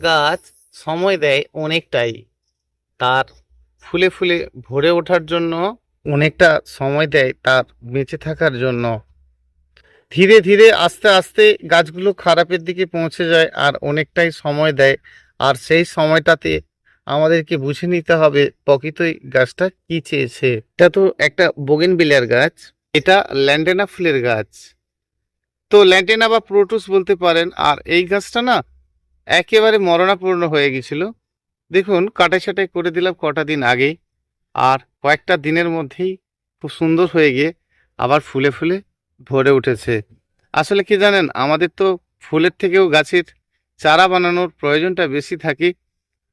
গাছ সময় দেয় অনেকটাই। তার ফুলে ফুলে ভরে ওঠার জন্য অনেকটা সময় দেয় তার বেঁচে থাকার জন্য। ধীরে ধীরে আস্তে আস্তে গাছগুলো খারাপের দিকে পৌঁছে যায় আর অনেকটাই সময় দেয়। আর সেই সময়টাতে আমাদেরকে বুঝে নিতে হবে প্রকৃতই গাছটা কি চেয়েছে। এটা তো একটা বোগেনভিলিয়ার গাছ, এটা ল্যান্ডেনা ফুলের গাছ। তো ল্যান্ডেনা বা প্রোটুস বলতে পারেন, আর এই গাছটা না একেবারে মরণাপূর্ণ হয়ে গেছিল। দেখুন, কাটাই ছাটাই করে দিলাম কটা দিন আগেই। আর কয়েকটা দিনের মধ্যেই খুব সুন্দর হয়ে গিয়ে আবার ফুলে ফুলে ভরে উঠেছে। আসলে কি জানেন, আমাদের তো ফুলের থেকেও গাছের চারা বানানোর প্রয়োজনটা বেশি থাকে।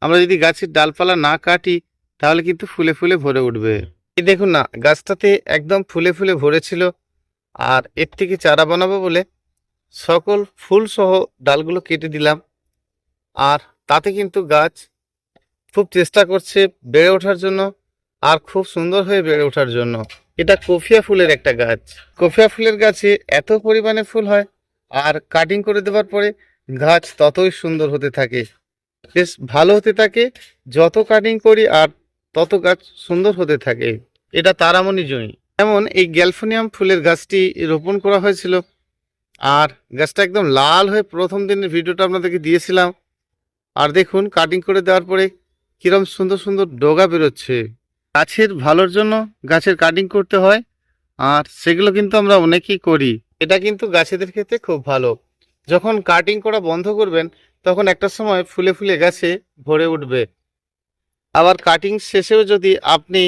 আমরা যদি গাছের ডালপালা না কাটি, তাহলে কিন্তু ফুলে ফুলে ভরে উঠবে। এই দেখুন না, গাছটাতে একদম ফুলে ফুলে ভরেছিল। আর এর থেকে চারা বানাবো বলে সকল ফুলসহ ডালগুলো কেটে দিলাম। আর তাতে কিন্তু গাছ খুব চেষ্টা করছে বেড়ে ওঠার জন্য আর খুব সুন্দর হয়ে বেড়ে ওঠার জন্য। এটা কফিয়া ফুলের একটা গাছ। কফিয়া ফুলের গাছে এত পরিমাণে ফুল হয় আর কাটিং করে দেওয়ার পরে গাছ ততই সুন্দর হতে থাকে। বেশ ভালো হতে থাকে, যত কাটিং করি আর তত গাছ সুন্দর হতে থাকে। এটা তারামণি জমি। যেমন এই গ্যালফোনিয়াম ফুলের গাছটি রোপণ করা হয়েছিল। আর গাছটা একদম লাল হয়ে প্রথম দিনের ভিডিওটা আপনাদেরকে দিয়েছিলাম। আর দেখুন কাটিং করে দেওয়ার পরে কিরম সুন্দর সুন্দর ডগা বেরোচ্ছে। গাছের ভালোর জন্য গাছের কাটিং করতে হয়, আর সেগুলো কিন্তু আমরা অনেকেই করি। এটা কিন্তু গাছেদের ক্ষেত্রে খুব ভালো। যখন কাটিং করা বন্ধ করবেন, তখন একটা সময় ফুলে ফুলে গাছে ভরে উঠবে। আবার কাটিং শেষেও যদি আপনি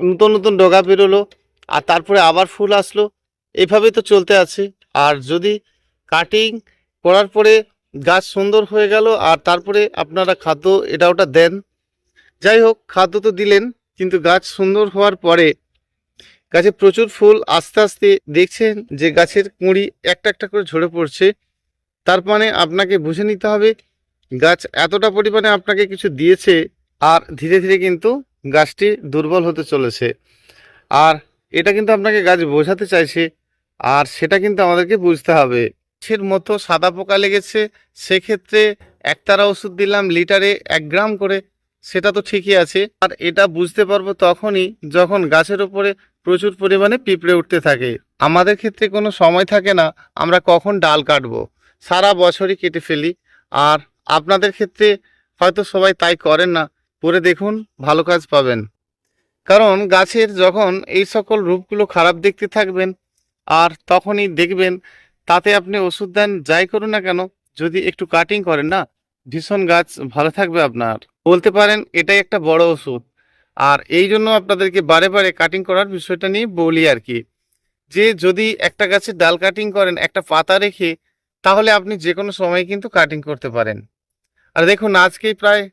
নতুন নতুন ডগা বেরোলো, আর তারপরে আবার ফুল আসলো এভাবেই তো চলতে আছে। আর যদি কাটিং করার পরে গাছ সুন্দর হয়ে গেল আর তারপরে আপনারা খাদ্য এটা ওটা দেন। যাই হোক, খাদ্য তো দিলেন, কিন্তু গাছ সুন্দর হওয়ার পরে গাছে প্রচুর ফুল আস্তে আস্তে দেখছেন যে গাছের কুঁড়ি একটা একটা করে ঝরে পড়ছে। তার মানে আপনাকে বুঝে নিতে হবে, গাছ এতটা পরিমাণে আপনাকে কিছু দিয়েছে আর ধীরে ধীরে কিন্তু গাছটি দুর্বল হতে চলেছে। আর এটা কিন্তু আপনাকে গাছ বোঝাতে চাইছে, আর সেটা কিন্তু আমাদেরকে বুঝতে হবে। গাছের মতো সাদা পোকা লেগেছে, সেক্ষেত্রে একতারা ওষুধ দিলাম লিটারে এক গ্রাম করে, সেটা তো ঠিকই আছে। আর এটা বুঝতে পারব তখনই যখন গাছের ওপরে প্রচুর পরিমাণে পিঁপড়ে উঠতে থাকে। আমাদের ক্ষেত্রে কোনো সময় থাকে না, আমরা কখন ডাল কাটবো। সারা বছরই কেটে ফেলি। আর আপনাদের ক্ষেত্রে হয়তো সবাই তাই করেন না, করে দেখুন, ভালো কাজ পাবেন। কারণ গাছের যখন এই সকল রূপগুলো খারাপ দেখতে থাকবেন, আর তখনই দেখবেন তাতে আপনি ওষুধ দেন, যাই করুন না কেন, যদি একটু কাটিং করেন না, ভীষণ গাছ ভালো থাকবে আপনার। বলতে পারেন, এটাই একটা বড় ওষুধ। আর এই জন্য আপনাদেরকে বারে বারে কাটিং করার বিষয়টা নিয়ে বলি আর কি। যে যদি একটা গাছের ডাল কাটিং করেন, একটা পাতা রেখে, তাহলে আপনি যে কোনো সময় কিন্তু কাটিং করতে পারেন। আর দেখুন, আজকেই প্রায়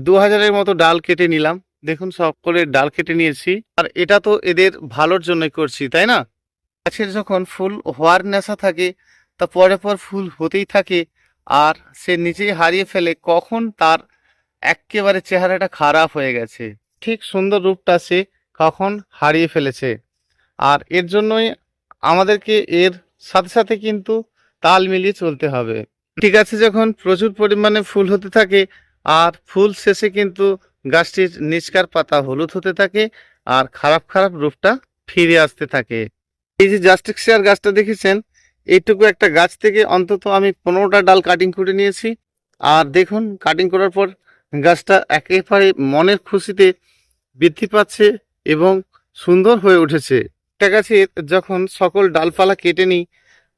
দু হাজারের মতো ডাল কেটে নিলাম। দেখুন সকলের ডাল কেটে নিয়েছি। আর এটা তো এদের ভালোর জন্যই করছি, তাই না? গাছের যখন ফুল হওয়ার নেশা থাকে, তা পরে পর ফুল হতেই থাকে, আর সে নিজেই হারিয়ে ফেলে, কখন তার একেবারে চেহারাটা খারাপ হয়ে গেছে। ঠিক সুন্দর রূপটা সে কখন হারিয়ে ফেলেছে। আর এর জন্যই আমাদেরকে এর সাথে সাথে কিন্তু তাল মিলিয়ে চলতে হবে। ঠিক আছে, যখন প্রচুর পরিমাণে ফুল হতে থাকে, আর ফুল শেষে কিন্তু গাছটির নিচকার পাতা হলুদ হতে থাকে, আর খারাপ খারাপ রূপটা ফিরে আসতে থাকে। এই যে জাস্টিক শেয়ার গাছটা দেখেছেন, এইটুকু একটা গাছ থেকে অন্তত আমি পনেরোটা ডাল কাটিং করে নিয়েছি। আর দেখুন কাটিং করার পর গাছটা একেবারে মনের খুশিতে বৃদ্ধি পাচ্ছে এবং সুন্দর হয়ে উঠেছে। একটা গাছের যখন সকল ডালপালা কেটে নিই,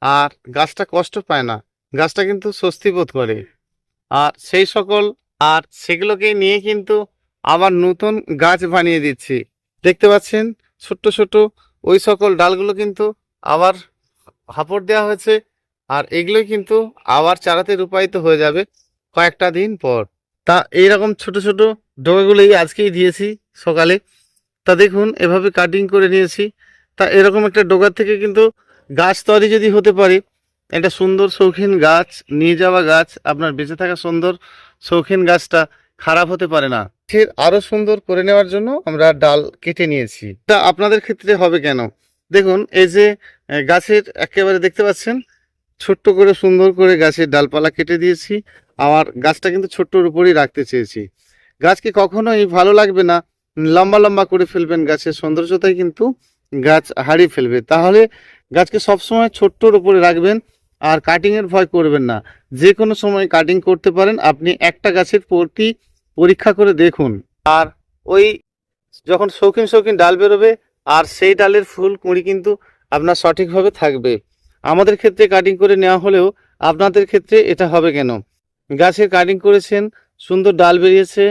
আর গাছটা কষ্ট পায় না, গাছটা কিন্তু স্বস্তি বোধ করে। আর সেই সকল, আর সেগুলোকে নিয়ে কিন্তু আবার নতুন গাছ বানিয়ে দিচ্ছি। দেখতে পাচ্ছেন, ছোট্ট ছোট ওই সকল ডালগুলো কিন্তু আবার হাপড় দেওয়া হয়েছে, আর এগুলোই কিন্তু আবার চারাতে রূপায়িত হয়ে যাবে কয়েকটা দিন পর। তা এইরকম ছোট ছোট ডগাগুলোই আজকেই দিয়েছি সকালে। তা দেখুন, এভাবে কাটিং করে নিয়েছি। তা এরকম একটা ডগার থেকে কিন্তু গাছ তৈরি যদি হতে পারে, একটা সুন্দর শৌখিন গাছ, নিয়ে যাওয়া গাছ, আপনার বেঁচে থাকা সুন্দর শৌখিন গাছটা খারাপ হতে পারে না। এর আরও সুন্দর করে নেওয়ার জন্য আমরা ডাল কেটে নিয়েছি। তা আপনাদের ক্ষেত্রে হবে কেন? দেখুন, এই যে গাছের একেবারে দেখতে পাচ্ছেন, ছোট্ট করে সুন্দর করে গাছের ডালপালা কেটে দিয়েছি। আমার গাছটা কিন্তু ছোট্টর উপরেই রাখতে চেয়েছি। গাছকে কখনোই ভালো লাগবে না। লম্বা লম্বা করে ফেলবেন গাছের সৌন্দর্যতাই কিন্তু গাছ হারিয়ে ফেলবে। তাহলে গাছকে সবসময় ছোট্টর উপরে রাখবেন আর কাটিংয়ের ভয় করবেন না। যে কোনো সময় কাটিং করতে পারেন। আপনি একটা গাছের প্রতি পরীক্ষা করে দেখুন। আর ওই যখন শৌখিন শৌখিন ডাল বেরোবে, আর সেই ডালের ফুল কুঁড়ি কিন্তু আপনার সঠিকভাবে থাকবে। আমাদের ক্ষেত্রে কাটিং করে নেওয়া হলেও আপনাদের ক্ষেত্রে এটা হবে কেন? গাছের কাটিং করেছেন, সুন্দর ডাল বেরিয়েছে।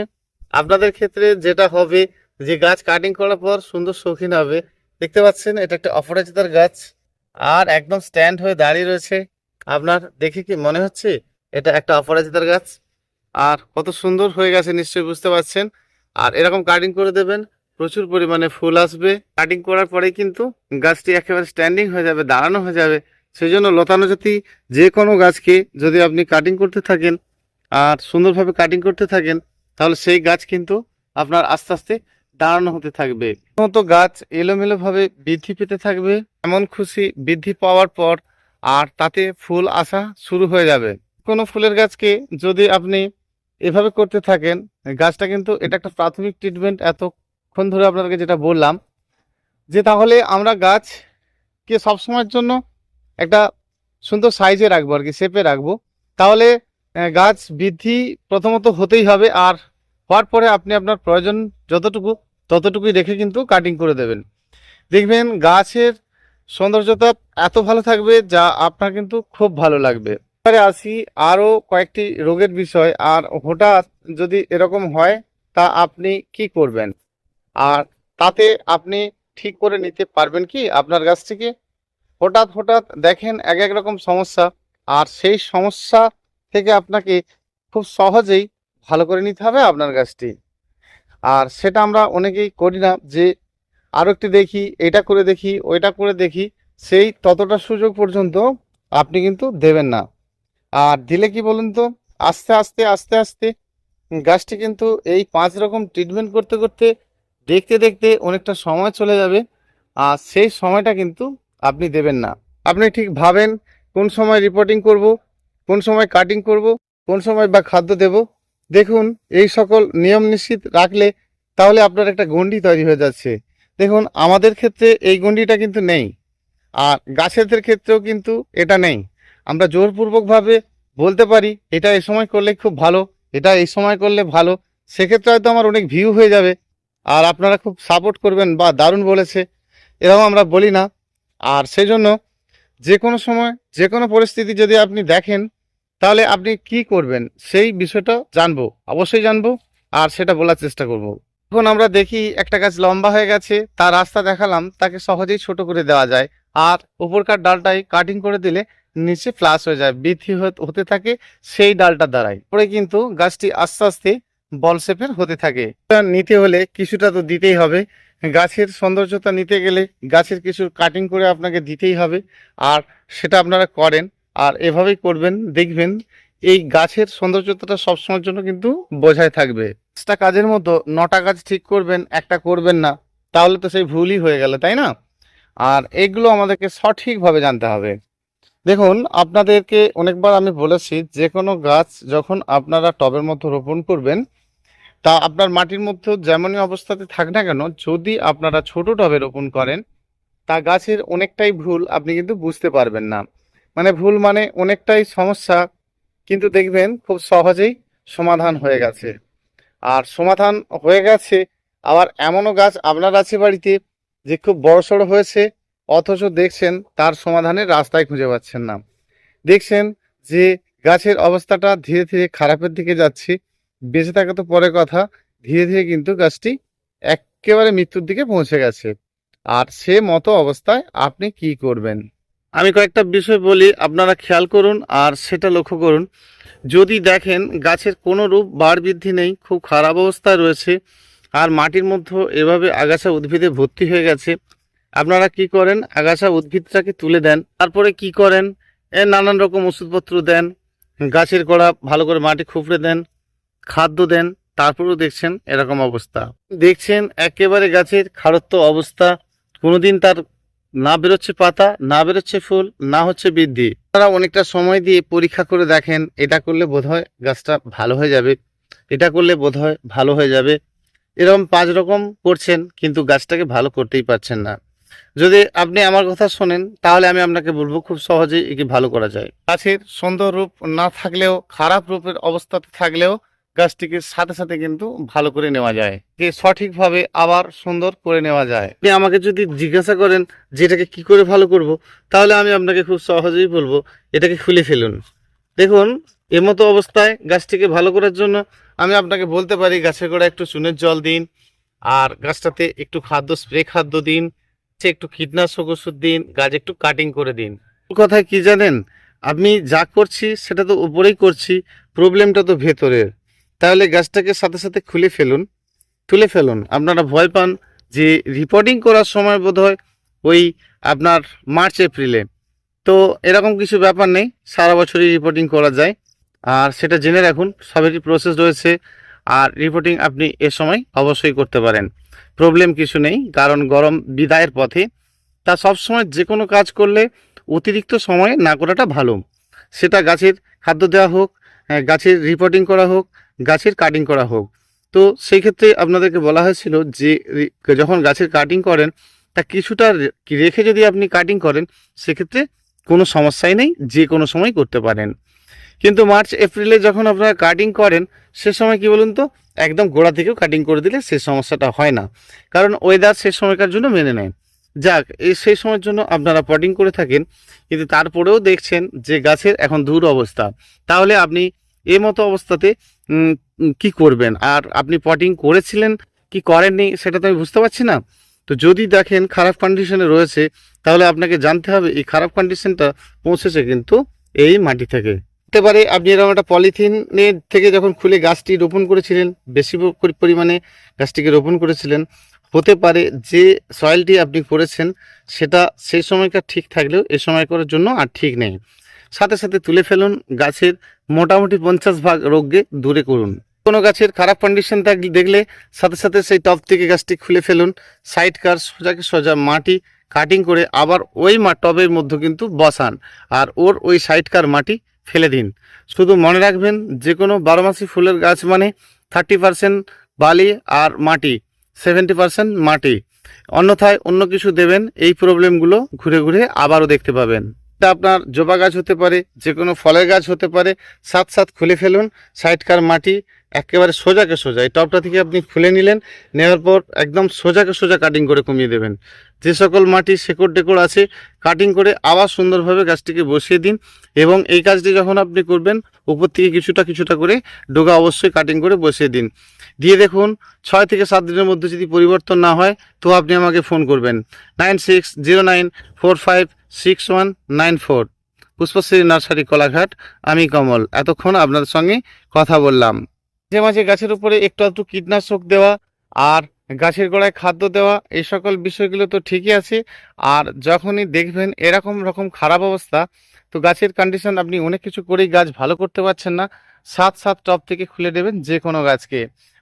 আপনাদের ক্ষেত্রে যেটা হবে যে গাছ কাটিং করার পর সুন্দর শৌখিন হবে। দেখতে পাচ্ছেন, এটা একটা অপরাজিতার গাছ। আর একদম স্ট্যান্ড হয়ে দাঁড়িয়ে রয়েছে। আপনার দেখে কি মনে হচ্ছে? এটা একটা অপরাজিতার গাছ। আর কত সুন্দর হয়ে গেছে, নিশ্চয়ই বুঝতে পারছেন। আর এরকম কাটিং করে দেবেন, প্রচুর পরিমাণে ফুল আসবে। কাটিং করার পরেই কিন্তু গাছটি একেবারে স্ট্যান্ডিং হয়ে যাবে, দাঁড়ানো হয়ে যাবে। সেই জন্য লতানো জাতি যে কোনো গাছকে যদি আপনি কাটিং করতে থাকেন আর সুন্দরভাবে কাটিং করতে থাকেন, তাহলে সেই গাছ কিন্তু আপনার আস্তে আস্তে দাঁড়ানো হতে থাকবে। মতো গাছ এলোমেলোভাবে বৃদ্ধি পেতে থাকবে, এমন খুশি বৃদ্ধি পাওয়ার পর আর তাতে ফুল আসা শুরু হয়ে যাবে। কোনো ফুলের গাছকে যদি আপনি এভাবে করতে থাকেন, গাছটা কিন্তু এটা একটা প্রাথমিক ট্রিটমেন্ট এতক্ষণ ধরে আপনাদেরকে যেটা বললাম, যে তাহলে আমরা গাছকে সবসময়ের জন্য একটা সুন্দর সাইজে রাখব আর কি শেপে রাখব। তাহলে গাছ বৃদ্ধি প্রথমত হতেই হবে আর হওয়ার পরে আপনি আপনার প্রয়োজন যতটুকু ততটুকুই রেখে কিন্তু কাটিং করে দেবেন। দেখবেন গাছের সৌন্দর্যতা এত ভালো থাকবে যা আপনার কিন্তু খুব ভালো লাগবে। এবারে আসি আরও কয়েকটি রোগের বিষয়, আর হঠাৎ যদি এরকম হয়, তা আপনি কি করবেন? আর তাতে আপনি ঠিক করে নিতে পারবেন কি আপনার গাছটিকে হঠাৎ হঠাৎ দেখেন এক এক রকম সমস্যা, আর সেই সমস্যা থেকে আপনাকে খুব সহজেই ভালো করে নিতে হবে আপনার গাছটি আর সেটা আমরা অনেকেই করি না যে আরও একটু দেখি, এটা করে দেখি, ওইটা করে দেখি, সেই ততটা সুযোগ পর্যন্ত আপনি কিন্তু দেবেন না। আর দিলে কি বলুন তো? আস্তে আস্তে আস্তে আস্তে। গাছটি কিন্তু এই পাঁচ রকম ট্রিটমেন্ট করতে করতে, দেখতে দেখতে অনেকটা সময় চলে যাবে। আর সেই সময়টা কিন্তু আপনি দেবেন না। আপনি ঠিক ভাবেন কোন সময় রিপোর্টিং করব, কোন সময় কাটিং করব, কোন সময় বা খাদ্য দেব। দেখুন, এই সকল নিয়ম নিশ্চিত রাখলে তাহলে আপনার একটা গণ্ডি তৈরি হয়ে যাচ্ছে। দেখুন, আমাদের ক্ষেত্রে এই গণ্ডিটা কিন্তু নেই। আর গাছেদের ক্ষেত্রেও কিন্তু এটা নেই। আমরা জোরপূর্বকভাবে বলতে পারি, এটা এই সময় করলে খুব ভালো, এটা এই সময় করলে ভালো, সেক্ষেত্রে হয়তো আমার অনেক ভিউ হয়ে যাবে। আর আপনারা খুব সাপোর্ট করবেন বা দারুণ বলেছে, এরকম আমরা বলি না। আর সেই জন্য যে কোনো সময়, যে কোনো পরিস্থিতি যদি আপনি দেখেন, তাহলে আপনি কি করবেন, সেই বিষয়টা জানব, অবশ্যই জানব, আর সেটা বলার চেষ্টা করব। এখন আমরা দেখি একটা গাছ লম্বা হয়ে গেছে, তার রাস্তা দেখালাম, তাকে সহজেই ছোট করে দেওয়া যায়। আর উপরকার ডালটাই কাটিং করে দিলে নিচে ফ্লাশ হয়ে যায় বৃদ্ধি হতে- থাকে, সেই ডালটা দ্বারাই পরে কিন্তু গাছটি আস্তে আস্তে বল শেপের হতে থাকে। নিতে হলে কিছুটা তো দিতেই হবে। গাছের সৌন্দর্যতা নিতে গেলে গাছের কিছু কাটিং করে আপনাকে দিতেই হবে। আর সেটা আপনারা করেন, আর এভাবেই করবেন, দেখবেন এই গাছের সৌন্দর্যতাটা সবসময়ের জন্য কিন্তু বোঝায় থাকবে। পাঁচটা কাজের মতো নটা কাজ ঠিক করবেন, একটা করবেন না, তাহলে তো সেই ভুলই হয়ে গেল, তাই না? আর এগুলো আমাদেরকে সঠিকভাবে জানতে হবে। দেখুন, আপনাদেরকে অনেকবার আমি বলেছি যে কোনো গাছ যখন আপনারা টবের মধ্যে রোপণ করবেন, তা আপনার মাটির মধ্যে যেমনই অবস্থাতে থাক না কেন, যদি আপনারা ছোট টবে রোপণ করেন, তা গাছের অনেকটাই ভুল আপনি কিন্তু বুঝতে পারবেন না। মানে ভুল মানে অনেকটাই সমস্যা, কিন্তু দেখবেন খুব সহজেই সমাধান হয়ে গেছে। আর সমাধান হয়ে গেছে, আবার এমনও গাছ আপনার আছে বাড়িতে যে খুব বড়সড় হয়েছে অথচ দেখছেন তার সমাধানের রাস্তায় খুঁজে পাচ্ছেন না। দেখছেন যে গাছের অবস্থাটা ধীরে ধীরে খারাপের দিকে যাচ্ছে। বেঁচে থাকা তো পরে কথা, ধীরে ধীরে কিন্তু গাছটি একেবারে মৃত্যুর দিকে পৌঁছে গেছে। আর সে মতো অবস্থায় আপনি কি করবেন? আমি কয়েকটা বিষয় বলি, আপনারা খেয়াল করুন আর সেটা লক্ষ্য করুন। যদি দেখেন গাছের কোনো রূপ বাড় বৃদ্ধি নেই, খুব খারাপ অবস্থায় রয়েছে, আর মাটির মধ্যে এভাবে আগাছা উদ্ভিদে ভর্তি হয়ে গেছে আপনারা কি করেন? আগাছা উদ্ভিদটাকে তুলে দেন। তারপরে কি করেন? এ নানান রকম ওষুধপত্র দেন। গাছের গোড়া ভালো করে মাটি খুপড়ে দেন। খাদ্য দেন। তারপরেও দেখছেন এরকম অবস্থা। দেখছেন একেবারে গাছের খারত্ব অবস্থা। কোনোদিন তার না বেরোচ্ছে পাতা, না বেরোচ্ছে ফুল, না হচ্ছে বৃদ্ধি। তারা অনেকটা সময় দিয়ে পরীক্ষা করে দেখেন, এটা করলে বোধহয় গাছটা ভালো হয়ে যাবে। এটা করলে বোধহয় ভালো হয়ে যাবে। এরকম পাঁচ রকম করছেন, কিন্তু গাছটাকে ভালো করতেই পারছেন না। যদি আপনি আমার কথা শোনেন তাহলে আমি আপনাকে বলব খুব সহজেই একে ভালো করা যায়। গাছের সুন্দর রূপ না থাকলেও খারাপ রূপের অবস্থাতে থাকলেও গাছটিকে সাথে সাথে কিন্তু ভালো করে নেওয়া যায়। যে সঠিকভাবে আবার সুন্দর করে নেওয়া যায়। আপনি আমাকে যদি জিজ্ঞাসা করেন যে এটাকে কি করে ভালো করব তাহলে আমি আপনাকে খুব সহজেই বলব এটাকে খুলে ফেলুন। দেখুন এমতো অবস্থায় গাছটিকে ভালো করার জন্য আমি আপনাকে বলতে পারি গাছের গোড়া একটু চুনের জল দিন আর গাছটাতে একটু খাদ্য স্প্রে খাদ্য দিন। একটু কীটনাশক ওষুধ দিন, গাছ একটু কাটিং করে দিন। কথায় কি জানেন? আমি যা করছি সেটা তো উপরেই করছি প্রবলেমটা তো ভেতরের। তাহলে গাছটাকে সাথে সাথে খুলে ফেলুন। তুলে ফেলুন। আপনারা ভয় পান যে রিপোর্টিং করার সময় বোধ হয় ওই আপনার মার্চ, এপ্রিলে। তো এরকম কিছু ব্যাপার নেই, সারা বছরই রিপোর্টিং করা যায়। আর সেটা জেনে রাখুন, সবেরই প্রসেস রয়েছে। আর রিপোর্টিং আপনি এ সময় অবশ্যই করতে পারেন। প্রবলেম কিছু নেই কারণ গরম বিদায়ের পথে। তা সবসময় যে কোনো কাজ করলে অতিরিক্ত সময়ে না করাটা ভালো। সেটা গাছের খাদ্য দেওয়া হোক হ্যাঁ, গাছের রিপোর্টিং করা হোক গাছের কাটিং করা হোক। তো সেই ক্ষেত্রে আপনাদেরকে বলা হয়েছিল যে যখন গাছের কাটিং করেন তা কিছুটা রেখে যদি আপনি কাটিং করেন সেক্ষেত্রে কোনো সমস্যাই নেই যে কোনো সময় করতে পারেন। কিন্তু মার্চ, এপ্রিলে যখন আপনারা কাটিং করেন, সে সময় কি বলুন তো, একদম গোড়া থেকেও কাটিং করে দিলে সে সমস্যাটা হয় না। কারণ ওয়েদার সে সময়কার জন্য মেনে নেয়। যাক, এই সেই সময়ের জন্য আপনারা পটিং করে থাকেন, কিন্তু তারপরেও দেখছেন যে গাছের এখন দূর অবস্থা। তাহলে আপনি এই মতো অবস্থাতে কি করবেন? আর আপনি পটিং করেছিলেন, কি করেননি, সেটা তো আমি বুঝতে পারছি না। তো যদি দেখেন খারাপ কন্ডিশনে রয়েছে, তাহলে আপনাকে জানতে হবে, এই খারাপ কন্ডিশনটা পৌঁছেছে কিন্তু এই মাটি থেকে। হতে পারে। আপনি এরকম একটা পলিথিনের থেকে যখন খুলে গাছটি রোপণ করেছিলেন, বেশি পরিমাণে গাছটিকে রোপণ করেছিলেন, হতে পারে যে সয়েলটি আপনি করেছেন, সেটা সেই সময়কার ঠিক থাকলেও এ সময় করার জন্য আর ঠিক নেই। সাথে সাথে তুলে ফেলুন গাছের মোটামুটি পঞ্চাশ ভাগ রোগকে দূরে করুন। কোনো গাছের খারাপ কন্ডিশন থাকলে দেখলে সাথে সাথে সেই টপ থেকে গাছটি খুলে ফেলুন। সাইড কার সোজাকে সোজা মাটি কাটিং করে আবার ওই মা টবের মধ্যে কিন্তু বসান। আর ওর ওই সাইড কার মাটি ফেলে দিন। শুধু মনে রাখবেন যে কোনো বারোমাসি ফুলের গাছ মানে থার্টি পার্সেন্ট বালি আর মাটি, সেভেন্টি পার্সেন্ট মাটি। অন্যথায় অন্য কিছু দেবেন, এই প্রবলেমগুলো ঘুরে ঘুরে আবারও দেখতে পাবেন। এটা আপনার জবা গাছ হতে পারে যে কোনো ফলের গাছ হতে পারে, সাত সাত খুলে ফেলুন সাইডকার মাটি একেবারে সোজাকে সোজা। এই টপটা থেকে আপনি খুলে নিলেন, নেওয়ার পর একদম সোজাকে সোজা কাটিং করে কমিয়ে দেবেন। যে সকল মাটি শেকড় টেকড় আছে কাটিং করে আবার সুন্দরভাবে গাছটিকে বসিয়ে দিন এবং এই কাজটি যখন আপনি করবেন, উপর থেকে কিছুটা কিছুটা করে ডোগা অবশ্যই কাটিং করে বসিয়ে দিন। দিয়ে দেখুন, ছয় থেকে সাত দিনের মধ্যে যদি পরিবর্তন না হয়, তো আপনি আমাকে ফোন করবেন। Nine six zero nine four five six one nine four. Pushpashree nursery, Kolaghat, আমি কমল। এতক্ষণ আপনাদের সঙ্গে কথা বললাম। মাঝে মাঝে গাছের উপরে একটু একটু কীটনাশক দেওয়া আর গাছের গোড়ায় খাদ্য দেওয়া, এই সকল বিষয়গুলো তো ঠিকই আছে। আর যখনই দেখবেন এরকম রকম খারাপ অবস্থা, তো গাছের কন্ডিশন আপনি অনেক কিছু করেই গাছ ভালো করতে পারছেন না। সাত সাত টপ থেকে খুলে নেবেন যে কোনো গাছকে।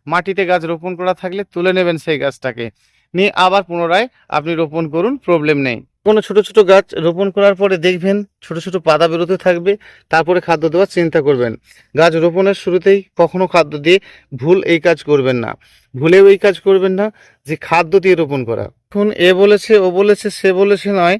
মাটিতে গাছ রোপণ করা থাকলে তুলে নেবেন সেই গাছটাকে। নিয়ে আবার পুনরায় আপনি রোপণ করুন প্রবলেম নেই। কোনো ছোট ছোট গাছ রোপণ করার পরে দেখবেন ছোট ছোট পাতা বেরোতে থাকবে, তারপরে খাদ্য দেওয়ার চিন্তা করবেন। গাছ রোপণের শুরুতেই কখনো খাদ্য দিয়ে ভুল এই কাজ করবেন না। ভুলেও এই কাজ করবেন না যে খাদ্য দিয়ে রোপণ করা। এখন এ বলেছে, ও বলেছে, সে বলেছে নয়।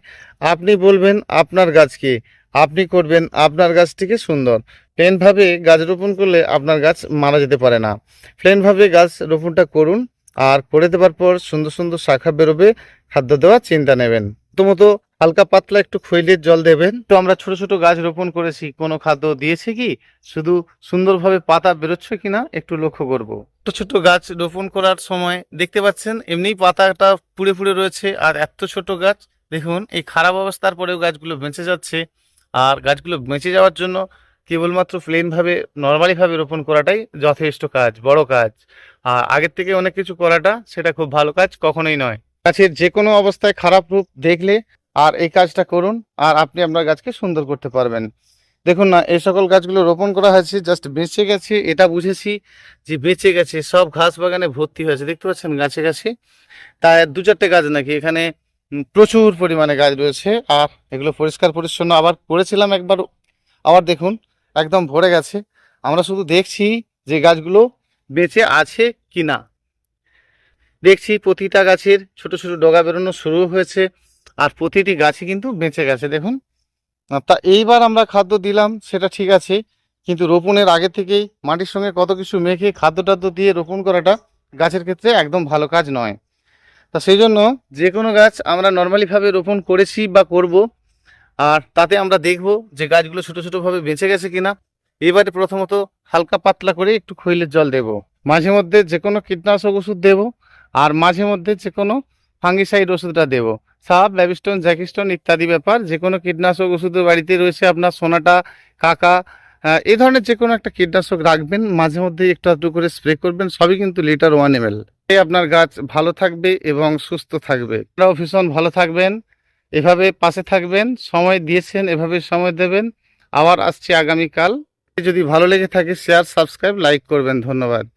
আপনি বলবেন আপনার গাছকে, আপনি করবেন আপনার গাছটিকে সুন্দর। প্লেনভাবে গাছ রোপণ করলে আপনার গাছ মারা যেতে পারে না। প্লেনভাবে গাছ রোপণটা করুন আর করে দেওয়ার পর সুন্দর সুন্দর শাখা বেরোবে, খাদ্য দেওয়ার চিন্তা নেবেন। প্রথমত হালকা পাতলা একটু খৈলের জল দেবেন। তো আমরা ছোট ছোট গাছ রোপণ করেছি, কোনো খাদ্য দিয়েছে কি? শুধু সুন্দরভাবে পাতা বেরোচ্ছে কিনা একটু লক্ষ্য করব। ছোট ছোট গাছ রোপণ করার সময় দেখতে পাচ্ছেন এমনিই পাতাটা পুড়ে পুড়ে রয়েছে, আর এত ছোট গাছ, দেখুন, এই খারাপ অবস্থার পরেও গাছগুলো বেঁচে যাচ্ছে। আর গাছগুলো বেঁচে যাওয়ার জন্য কেবলমাত্র প্লেনভাবে, নর্মালিভাবে রোপণ করাটাই যথেষ্ট কাজ, বড় কাজ। আর আগের থেকে অনেক কিছু করাটা, সেটা খুব ভালো কাজ, কখনোই নয়। গাছের যে কোনো অবস্থায় খারাপ রূপ দেখলে আর এই কাজটা করুন, আর আপনি আপনার গাছকে সুন্দর করতে পারবেন। দেখুন না, এই সকল গাছগুলো রোপণ করা হয়েছে, জাস্ট বেঁচে গেছে, এটা বুঝেছি যে বেঁচে গেছে, সব ঘাস বাগানে ভর্তি হয়েছে, দেখতে পাচ্ছেন গাছে গাছে। তা দু চারটে গাছ নাকি, এখানে প্রচুর পরিমাণে গাছ রয়েছে, আর এগুলো পরিষ্কার পরিচ্ছন্ন। আবার করেছিলাম একবার, আবার দেখুন, একদম ভরে গেছে। আমরা শুধু দেখছি যে গাছগুলো বেঁচে আছে কি না দেখছি প্রতিটা গাছের ছোট ছোট ডগা বেরোনো শুরু হয়েছে, আর প্রতিটি গাছই কিন্তু বেঁচে গেছে, দেখুন। তা এইবার আমরা খাদ্য দিলাম, সেটা ঠিক আছে, কিন্তু রোপণের আগে থেকেই মাটির সঙ্গে কত কিছু মেখে খাদ্য টাদ্য দিয়ে রোপণ করাটা গাছের ক্ষেত্রে একদম ভালো কাজ নয়। তা সেই জন্য যে কোনো গাছ আমরা নর্মালিভাবে রোপণ করেছি বা করব, আর তাতে আমরা দেখব যে গাছগুলো ছোটো ছোটোভাবে বেঁচে গেছে কিনা। এবারে প্রথমত হালকা পাতলা করে একটু খৈলের জল দেব। মাঝে মধ্যে যে কোনো কীটনাশক ওষুধ দেব আর মাঝে মধ্যে যে কোনো ফাঙ্গিসাইড ওষুধটা দেব। সাপ ল্যাবিস্টোন জ্যাকিস্টোন ইত্যাদি ব্যাপার যে কোনো কীটনাশক ওষুধের বাড়িতে রয়েছে, আপনার সোনাটা, কাকা এই ধরনের যে কোনো একটা কীটনাশক রাখবেন, মাঝে মধ্যে একটু আধটু করে স্প্রে করবেন, সবই কিন্তু লিটার ওয়ান এম এল। আপনার গাছ ভালো থাকবে এবং সুস্থ থাকবে। আপনারাও ভীষণ ভালো থাকবেন, এভাবে পাশে থাকবেন, সময় দিয়েছেন, এভাবে সময় দেবেন। আবার আসছি আগামীকাল। যদি ভালো লেগে থাকে শেয়ার সাবস্ক্রাইব লাইক করবেন। ধন্যবাদ।